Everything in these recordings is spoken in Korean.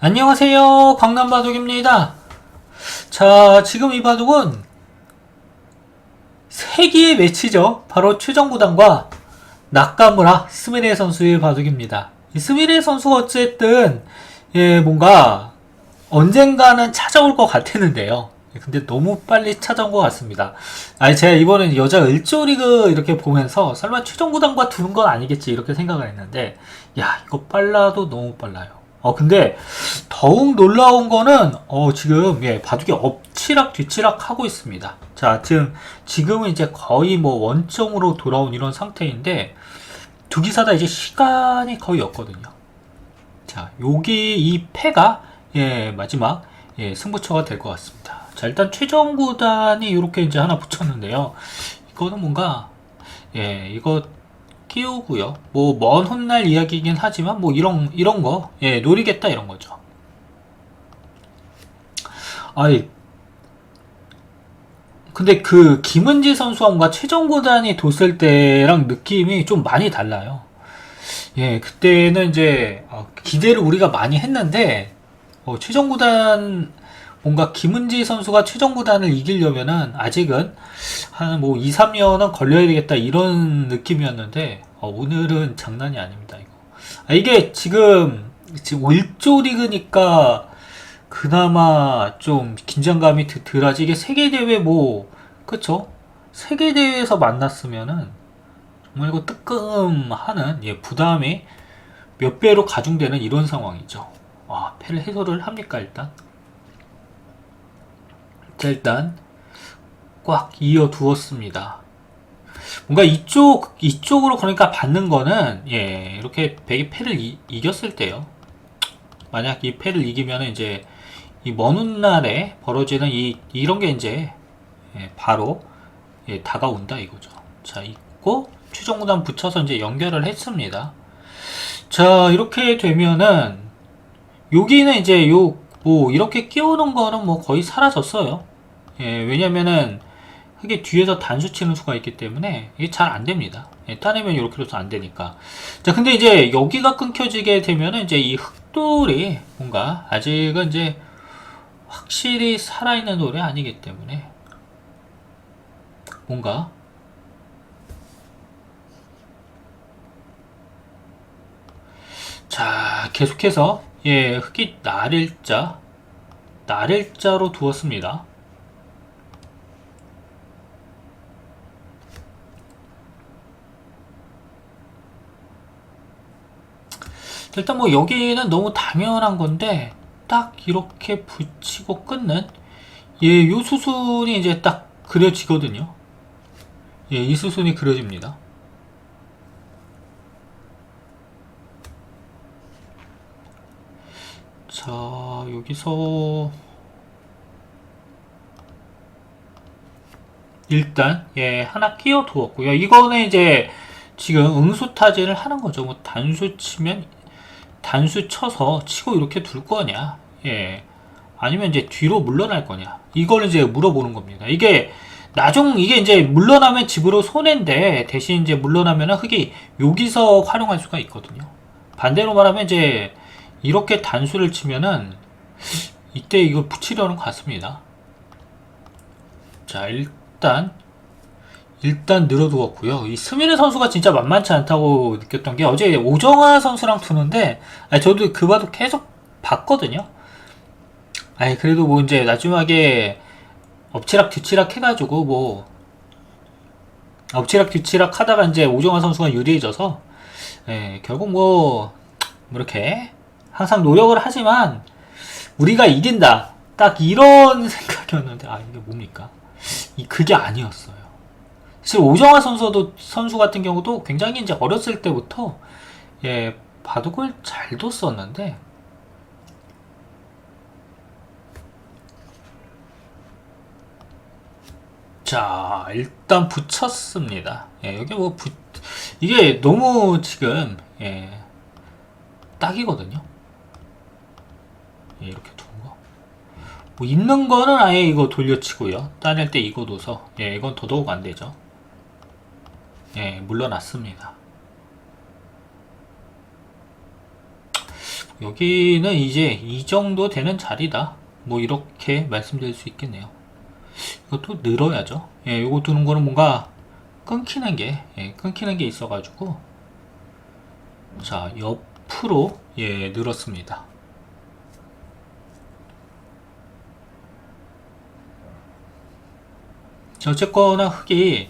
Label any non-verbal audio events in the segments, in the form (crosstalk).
안녕하세요. 강남바둑입니다. 자, 지금 이 바둑은 세기의 매치죠. 바로 최정구단과 나카무라 스미레 선수의 바둑입니다. 이 스미레 선수가 어쨌든 예, 뭔가 언젠가는 찾아올 것 같았는데요. 예, 근데 너무 빨리 찾아온 것 같습니다. 아니, 제가 이번엔 여자 을조리그 이렇게 보면서 설마 최정구단과 두는 건 아니겠지 이렇게 생각을 했는데, 야, 이거 빨라도 너무 빨라요. 어, 근데 더욱 놀라운 거는, 어, 지금, 예, 바둑이 엎치락 뒤치락 하고 있습니다. 자, 지금, 지금은 이제 거의 뭐 원점으로 돌아온 이런 상태인데, 두 기사 다 이제 시간이 거의 없거든요. 자, 여기 이 패가 예, 마지막 예, 승부처가 될 것 같습니다. 자, 일단 최종 구단이 이렇게 이제 하나 붙였는데요. 이거는 뭔가 예, 이거 끼우고요. 뭐 먼 훗날 이야기이긴 하지만 뭐 이런 이런 거 예, 노리겠다 이런 거죠. 아이 근데 그 김은지 선수와 뭔가 최종 구단이 뒀을 때랑 느낌이 좀 많이 달라요. 예, 그때는 이제 어, 기대를 우리가 많이 했는데 어, 최종 구단 뭔가 김은지 선수가 최종 구단을 이기려면은 아직은 한 뭐 2, 3년은 걸려야 되겠다 이런 느낌이었는데 어, 오늘은 장난이 아닙니다 이거. 아, 이게 지금 지금 1조 리그니까 그나마 좀 긴장감이 드- 덜하지 이게 세계 대회 뭐 그쵸? 세계 대회에서 만났으면은 정말 이거 뜨끔하는 예, 부담이 몇 배로 가중되는 이런 상황이죠. 와, 패를 해소를 합니까, 일단? 자, 일단, 꽉 이어 두었습니다. 뭔가 이쪽, 이쪽으로 그러니까 받는 거는, 예, 이렇게 백이 패를 이, 이겼을 때요. 만약 이 패를 이기면 이제, 이 먼 훗날에 벌어지는 이, 이런 게 이제, 예, 바로, 예, 다가온다 이거죠. 자, 있고, 최종구단 붙여서 이제 연결을 했습니다. 자, 이렇게 되면은, 여기는 이제 요, 뭐, 이렇게 끼우는 거는 뭐 거의 사라졌어요. 예, 왜냐면은, 이게 뒤에서 단수 치는 수가 있기 때문에 이게 잘 안 됩니다. 예, 따내면 이렇게 해서 안 되니까. 자, 근데 이제 여기가 끊겨지게 되면은 이제 이 흑돌이 뭔가 아직은 이제 확실히 살아있는 돌이 아니기 때문에 뭔가 자, 계속해서 예, 흑이 날일자 날일자로 두었습니다. 일단 뭐 여기는 너무 당연한 건데 딱 이렇게 붙이고 끊는 예, 요 수순이 이제 딱 그려지거든요. 예, 이 수순이 그려집니다. 자, 여기서 일단 예, 하나 끼워 두었고요. 이거는 이제 지금 응수 타진을 하는 거죠. 뭐 단수 치면 단수 쳐서 치고 이렇게 둘 거냐? 예. 아니면 이제 뒤로 물러날 거냐? 이걸 이제 물어보는 겁니다. 이게 나중 이게 이제 물러나면 집으로 손해인데 대신 이제 물러나면 흙이 여기서 활용할 수가 있거든요. 반대로 말하면 이제 이렇게 단수를 치면은 이때 이거 붙이려는 것 같습니다. 자, 일단 일단 늘어두었고요. 이 스미르 선수가 진짜 만만치 않다고 느꼈던 게 어제 오정아 선수랑 아니, 저도 그 바도 계속 봤거든요. 아니 그래도 뭐 이제 마지막에 엎치락 뒤치락 해가지고 뭐 엎치락 뒤치락 하다가 이제 오정아 선수가 유리해져서 예, 결국 뭐, 뭐 이렇게 항상 노력을 하지만 우리가 이긴다 딱 이런 (laughs) 생각이었는데 아 이게 뭡니까? 이 그게 아니었어요. 사실 오정아 선수도 선수 같은 경우도 굉장히 이제 어렸을 때부터 예 바둑을 잘 뒀었는데 자 일단 붙였습니다. 예 여기 뭐 붙, 이게 너무 지금 예 딱이거든요. 예, 이렇게 두는 거. 뭐 있는 거는 아예 이거 돌려치고요. 따낼 때 이거 둬서 예 이건 더더욱 안 되죠. 예, 물러났습니다. 여기는 이제 이 정도 되는 자리다. 뭐 이렇게 말씀드릴 수 있겠네요. 이것도 늘어야죠. 예, 요거 두는 거는 뭔가 끊기는 게, 예, 끊기는 게 있어가지고. 자, 옆으로, 예, 늘었습니다. 자, 어쨌거나 흙이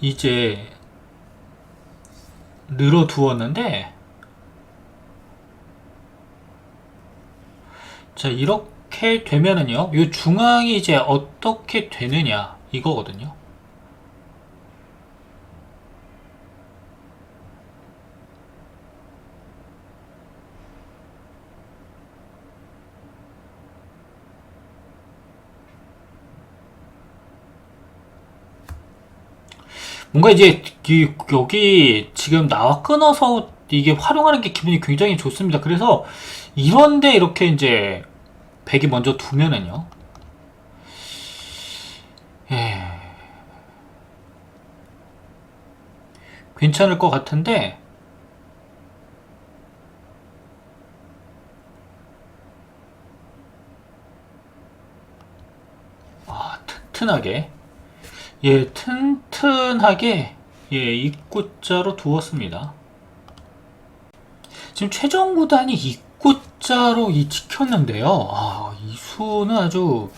이제 늘어 두었는데, 자, 이렇게 되면은요, 이 중앙이 이제 어떻게 되느냐, 이거거든요. 뭔가 이제 이- 여기 지금 나와 끊어서 이게 활용하는 게 기분이 굉장히 좋습니다. 그래서 이런데 이렇게 이제 백이 먼저 두면은요. 예. 괜찮을 것 같은데 아, 튼튼하게 예, 튼튼하게 예, 입구자로 두었습니다. 지금 최종 구단이 입구자로 이 지켰는데요. 아, 이 수는 아주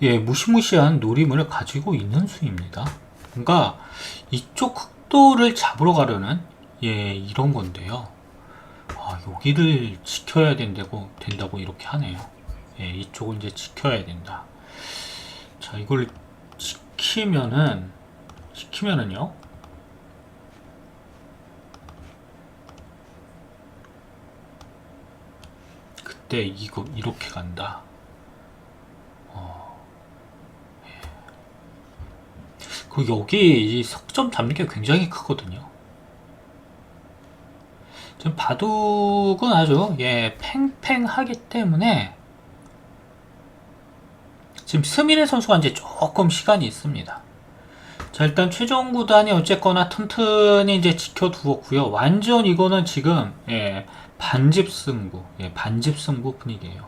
예, 무시무시한 노림을 가지고 있는 수입니다. 뭔가 이쪽 흑도를 잡으러 가려는 예, 이런 건데요. 아, 여기를 지켜야 된다고 된다고 이렇게 하네요. 예, 이쪽을 이제 지켜야 된다. 자, 이걸 시키면은 시키면은요 그때 이거 이렇게 간다 어. 예. 그 여기 이 석점 잡는 게 굉장히 크거든요 지금 바둑은 아주 예 팽팽하기 때문에 지금 스미레 선수가 이제 조금 시간이 있습니다. 자, 일단 최종 구단이 어쨌거나 튼튼히 이제 지켜두었고요. 완전 이거는 지금, 예, 반집 승부, 예, 반집 승부 분위기예요.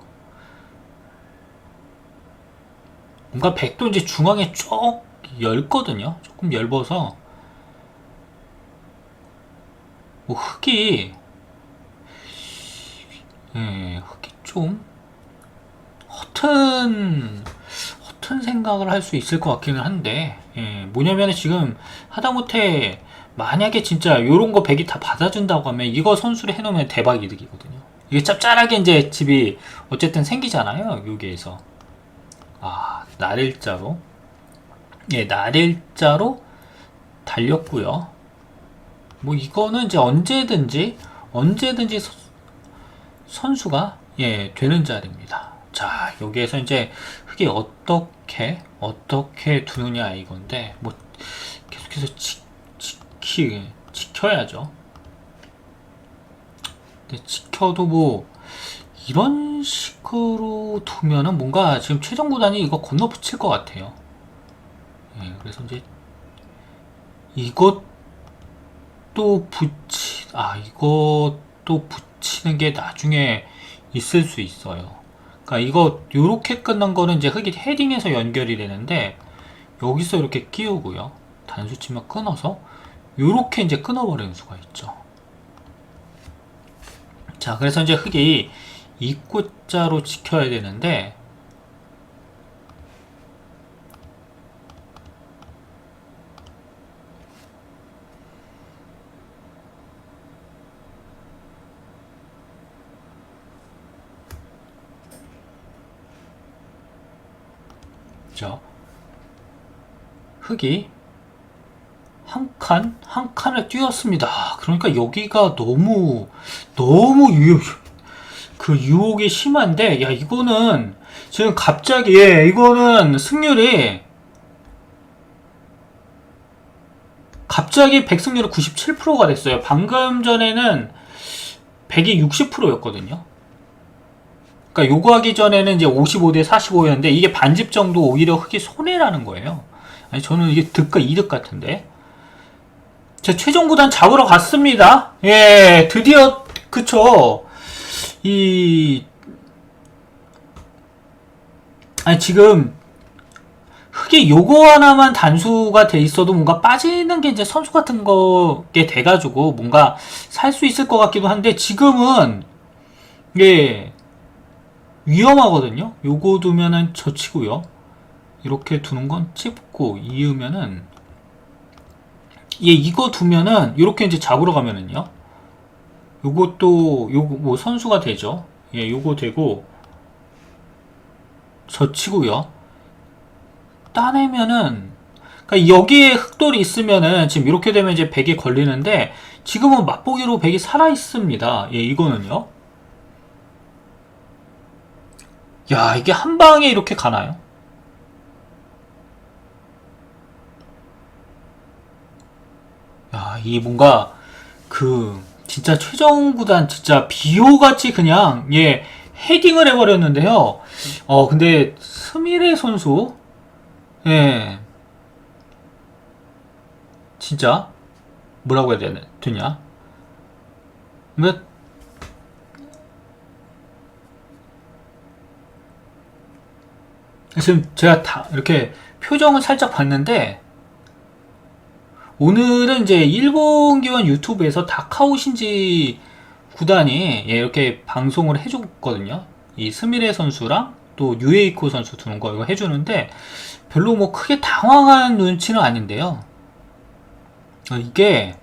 뭔가 백도 이제 중앙에 쭉 열거든요. 조금 얇아서. 뭐 흙이, 예, 흙이 좀, 허튼, 허튼 생각을 할 수 있을 것 같기는 한데, 예, 뭐냐면 지금 하다못해 만약에 진짜 요런 거 백이 다 받아준다고 하면 이거 선수를 해놓으면 대박 이득이거든요. 이게 짭짤하게 이제 집이 어쨌든 생기잖아요. 여기에서. 아, 날일자로. 예, 날일자로 달렸고요. 뭐 이거는 이제 언제든지, 언제든지 서- 선수가, 예, 되는 자리입니다. 자, 여기에서 이제 흙이 어떻게, 어떻게 두느냐 이건데, 뭐, 계속해서 지, 지키, 지켜야죠. 근데 지켜도 뭐, 이런 식으로 두면은 뭔가 지금 최종 구단이 이거 건너 붙일 것 같아요. 예, 그래서 이제, 이것도 붙이, 아, 이것도 붙이는 게 나중에 있을 수 있어요. 그러니까 이거 요렇게 끝난 거는 이제 흙이 헤딩해서 연결이 되는데 여기서 이렇게 끼우고요. 단수 치면 끊어서 요렇게 이제 끊어버리는 수가 있죠. 자, 그래서 이제 흙이 입구자로 지켜야 되는데 자, 흙이 한 칸, 한 칸을 뛰었습니다. 그러니까 여기가 너무, 너무 유혹, 그 유혹이 심한데, 야, 이거는, 지금 갑자기, 예, 이거는 승률이, 갑자기 백승률이 97%가 됐어요. 방금 전에는 100이 60%였거든요. 그러니까 요거 하기 전에는 이제 55대 45였는데 이게 반집 정도 오히려 흙이 손해라는 거예요. 아니 저는 이게 득과 이득 같은데. 제 최종 구단 잡으러 갔습니다. 예, 드디어 그쵸. 이 아니 지금 흑이 요거 하나만 단수가 돼 있어도 뭔가 빠지는 게 이제 선수 같은 거게 돼가지고 뭔가 살 수 있을 것 같기도 한데 지금은 예 위험하거든요. 요거 두면은 젖히고요. 이렇게 두는 건 찝고 이으면은 예 이거 두면은 이렇게 이제 잡으러 가면은요. 요것도 요거 뭐 선수가 되죠. 예 요거 되고 젖히고요. 따내면은 그러니까 여기에 흑돌이 있으면은 지금 이렇게 되면 이제 100이 걸리는데 지금은 맛보기로 100이 살아 있습니다. 예, 이거는요. 야, 이게 한 방에 이렇게 가나요? 야, 이 뭔가 그 진짜 최종 구단 진짜 비호같이 그냥 예 헤딩을 해버렸는데요. 어 근데 스미레 선수 예 진짜 뭐라고 해야 되냐? 몇 지금 제가 다 이렇게 표정을 살짝 봤는데 오늘은 이제 일본 기원 유튜브에서 다카오 신지 구단이 예, 이렇게 방송을 해줬거든요. 이 스미레 선수랑 또 유에이코 선수 두는 거 이거 해주는데 별로 뭐 크게 당황한 눈치는 아닌데요. 어, 이게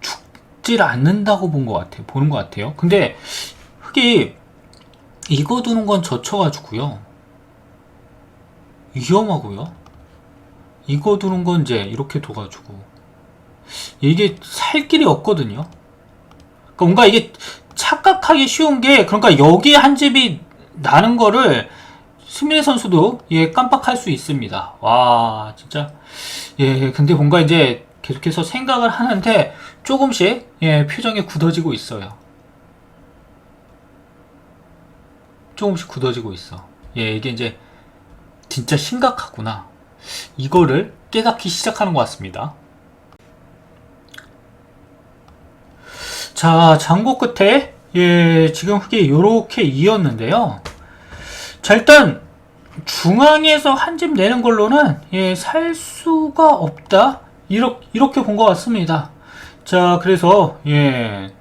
죽질 않는다고 본 것 같아요. 보는 것 같아요. 근데 흑이 이거 두는 건 젖혀가지고요. 위험하고요. 이거 두는 건 이제 이렇게 둬가지고 이게 살 길이 없거든요. 그러니까 뭔가 이게 착각하기 쉬운 게 그러니까 여기에 한 집이 나는 거를 스미레 선수도 예 깜빡할 수 있습니다. 와 진짜 예 근데 뭔가 이제 계속해서 생각을 하는데 조금씩 예 표정이 굳어지고 있어요. 조금씩 굳어지고 있어. 예 이게 이제 진짜 심각하구나. 이거를 깨닫기 시작하는 것 같습니다. 자, 장고 끝에 예, 지금 흑이 요렇게 이었는데요. 자, 일단 중앙에서 한 집 내는 걸로는 예, 살 수가 없다. 이렇게 이렇게 본 것 같습니다. 자, 그래서 예.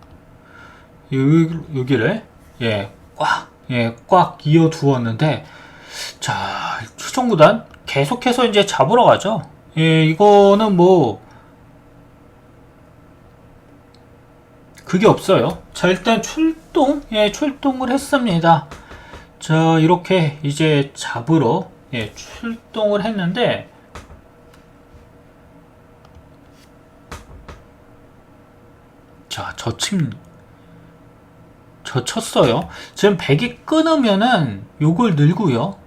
여기, 여기를 예, 꽉 예, 꽉 이어 두었는데 자, 최종 구단 계속해서 이제 잡으러 가죠. 예, 이거는 뭐 그게 없어요. 자, 일단 출동, 예, 출동을 했습니다. 자, 이렇게 이제 잡으러, 예, 출동을 했는데, 자, 저침, 저 쳤어요. 지금 100이 끊으면은 요걸 늘고요.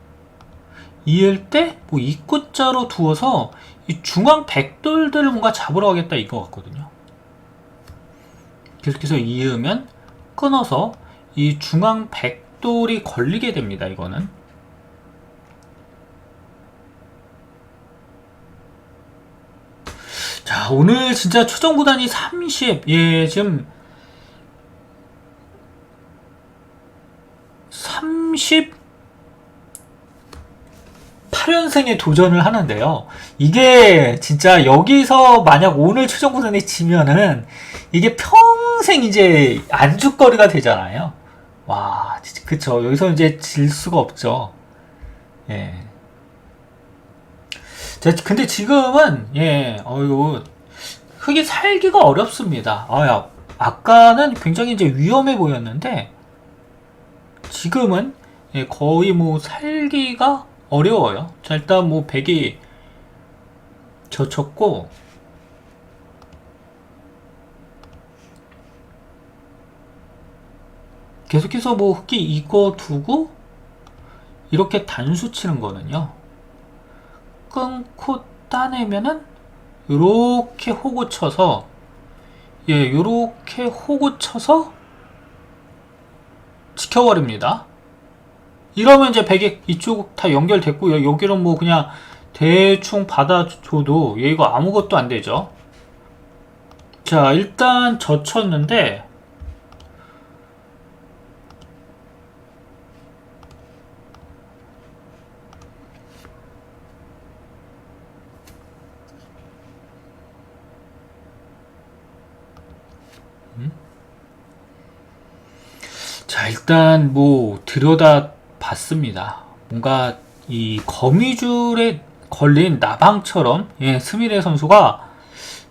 이을 때, 뭐, 입구자로 두어서 이 중앙 백돌들을 뭔가 잡으러 가겠다 이거 같거든요. 계속해서 이으면 끊어서 이 중앙 백돌이 걸리게 됩니다. 이거는. 자, 오늘 진짜 최종 구단이 30, 예, 지금 30 8연승에 도전을 하는데요. 이게 진짜 여기서 만약 오늘 최종 구단이 지면은 이게 평생 이제 안주거리가 되잖아요. 와, 그쵸. 여기서 이제 질 수가 없죠. 예. 자, 근데 지금은 예, 어유 흙이 살기가 어렵습니다. 아야, 아까는 굉장히 이제 위험해 보였는데 지금은 예, 거의 뭐 살기가 어려워요. 자, 일단 뭐 백이 젖혔고 계속해서 뭐 흑기 이거 두고 이렇게 단수 치는 거는요. 끊고 따내면은 요렇게 호구 쳐서 예, 요렇게 호구 쳐서 지켜버립니다. 이러면 이제 베개 이쪽 다 연결됐고요. 여기는 뭐 그냥 대충 받아줘도 얘 이거 아무것도 안 되죠. 자 일단 젖혔는데 음? 자 일단 뭐 들여다 봤습니다. 뭔가 이 거미줄에 걸린 나방처럼 예, 스미레 선수가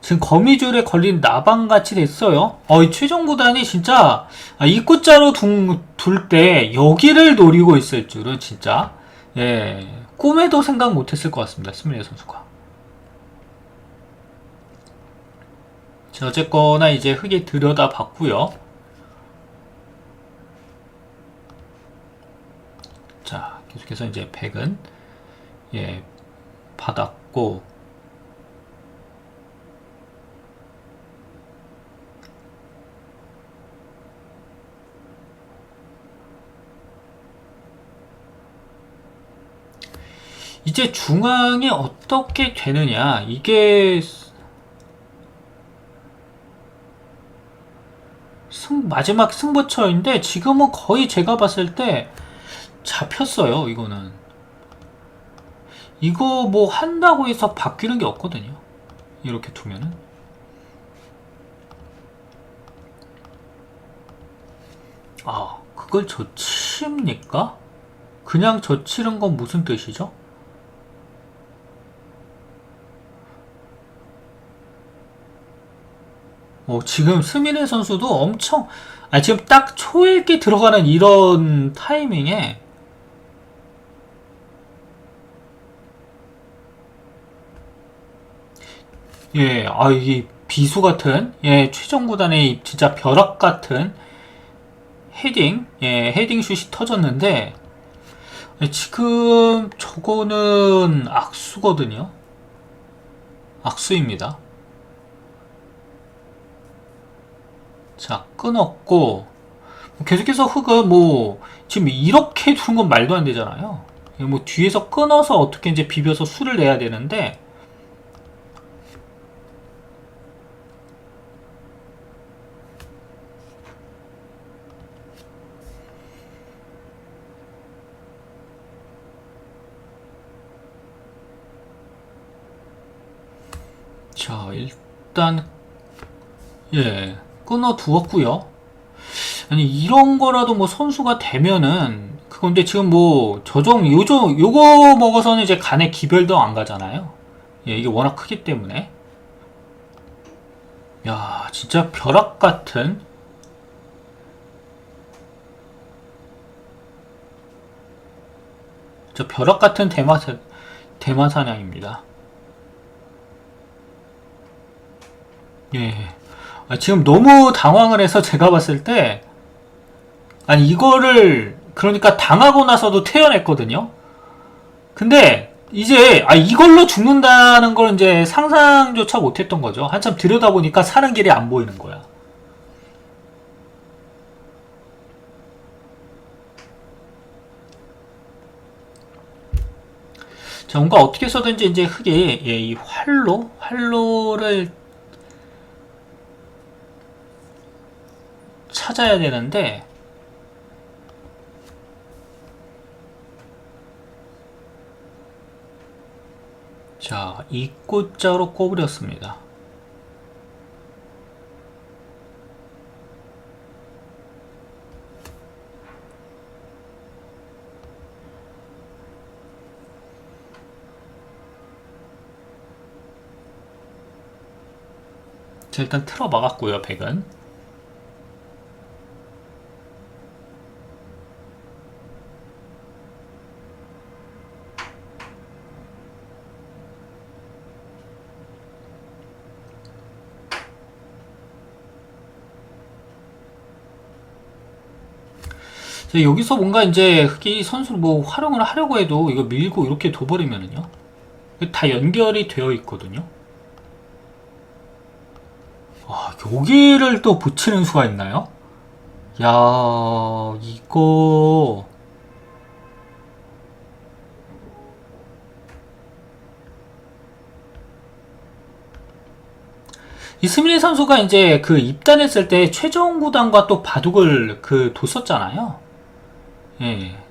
지금 거미줄에 걸린 나방 같이 됐어요. 어, 이 최종 구단이 진짜 아, 입구자로 둘 때 여기를 노리고 있을 줄은 진짜 예, 꿈에도 생각 못했을 것 같습니다. 스미레 선수가. 자, 어쨌거나 이제 흙에 들여다 봤고요. 자, 계속해서 이제 100은 예, 받았고 이제 중앙이 어떻게 되느냐? 이게 승, 마지막 승부처인데 지금은 거의 제가 봤을 때 잡혔어요 이거는 이거 뭐 한다고 해서 바뀌는 게 없거든요 이렇게 두면은 아 그걸 젖힙니까? 그냥 젖히는 건 무슨 뜻이죠? 뭐 지금 스미네 선수도 엄청 아 지금 딱 초읽기 들어가는 이런 타이밍에 예, 아 이게 비수 같은 예 최종 구단의 진짜 벼락 같은 헤딩 예 헤딩 슛이 터졌는데 예, 지금 저거는 악수거든요. 악수입니다. 자, 끊었고, 계속해서 흙은 뭐, 지금 이렇게 두는 건 말도 안 되잖아요. 뭐 뒤에서 끊어서 어떻게 이제 비벼서 수를 내야 되는데, 자, 일단, 예. 끊어 두었고요. 아니 이런 거라도 뭐 선수가 되면은 그건데 지금 뭐 저종 요즘 요거 먹어서는 이제 간에 기별도 안 가잖아요. 예, 이게 워낙 크기 때문에. 야, 진짜 벼락 같은 저 벼락 같은 대마 대마 사냥입니다. 예. 아, 지금 너무 당황을 해서 제가 봤을 때 아니 이거를 그러니까 당하고 나서도 태어냈거든요. 근데 이제 아 이걸로 죽는다는 걸 이제 상상조차 못했던 거죠. 한참 들여다보니까 사는 길이 안 보이는 거야. 자, 뭔가 어떻게 해서든지 이제 흙에 예, 이 활로 활로를 찾아야 되는데 자, 입구자로 꼽으렸습니다. 자, 일단 틀어 막았고요, 백은. 여기서 뭔가 이제 흑이 선수를 뭐 활용을 하려고 해도 이거 밀고 이렇게 둬버리면은요. 다 연결이 되어 있거든요. 와, 여기를 또 붙이는 수가 있나요? 야, 이거. 이 스미리 선수가 이제 그 입단했을 때 최종 구단과 또 바둑을 그 뒀었잖아요. 예.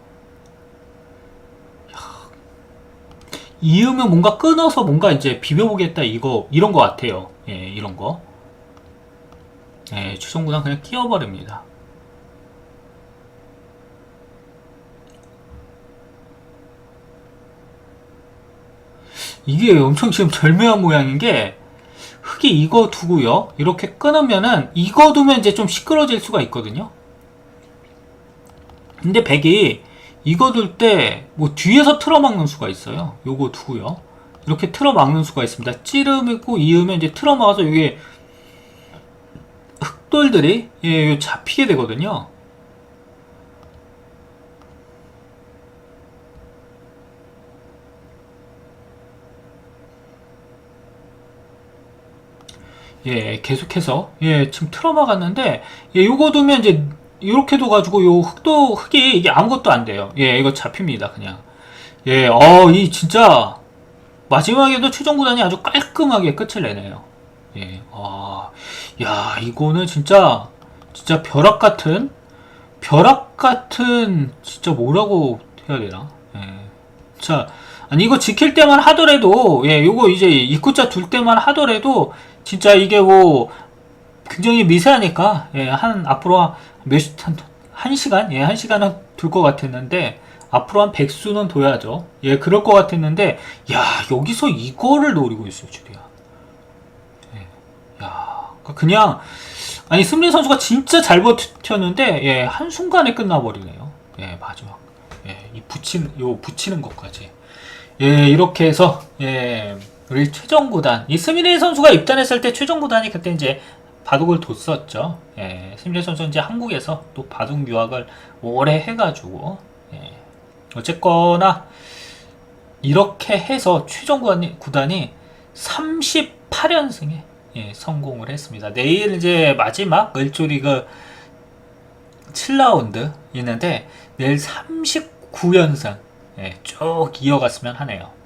이으면 뭔가 끊어서 뭔가 이제 비벼보겠다 이거 이런 거 같아요. 예, 이런 거. 예, 추성구단 그냥 끼워버립니다. 이게 엄청 지금 절묘한 모양인 게 흙이 이거 두고요. 이렇게 끊으면은 이거 두면 이제 좀 시끄러질 수가 있거든요. 근데 백이 이거 둘 때 뭐 뒤에서 틀어막는 수가 있어요. 요거 두고요. 이렇게 틀어막는 수가 있습니다. 찌르고 이으면 이제 틀어막아서 이게 흙돌들이 예, 요 잡히게 되거든요. 예, 계속해서 예, 지금 틀어막았는데 예, 요거 두면 이제 이렇게 둬가지고 요 흙도 흙이 이게 아무것도 안 돼요. 예, 이거 잡힙니다, 그냥. 예, 어, 이 진짜 마지막에도 최종 구단이 아주 깔끔하게 끝을 내네요. 예, 아, 야, 이거는 진짜 진짜 벼락 같은 벼락 같은 진짜 뭐라고 해야 되나? 예, 자, 아니 이거 지킬 때만 하더라도 예, 요거 이제 입구자 둘 때만 하더라도 진짜 이게 뭐 굉장히 미세하니까 예, 한 앞으로 몇한 한 시간 예, 한 시간은 둘 것 같았는데 앞으로 한 백수는 둬야죠. 예, 그럴 것 같았는데 야 여기서 이거를 노리고 있을 줄이야. 예, 야 그냥 아니 승리 선수가 진짜 잘 버텼는데 예, 한 순간에 끝나버리네요. 예, 마지막 예, 이 붙이는 요 붙이는 것까지 예, 이렇게 해서 예. 우리 최종 구단 이 스미레 선수가 입단했을 때 최종 구단이 그때 이제 바둑을 뒀었죠. 예, 스미레 선수 이제 한국에서 또 바둑 유학을 오래 해가지고 예, 어쨌거나 이렇게 해서 최종 구단이, 구단이 38연승에 예, 성공을 했습니다. 내일 이제 마지막 을조리그 7라운드 있는데 내일 39연승 예, 쭉 이어갔으면 하네요.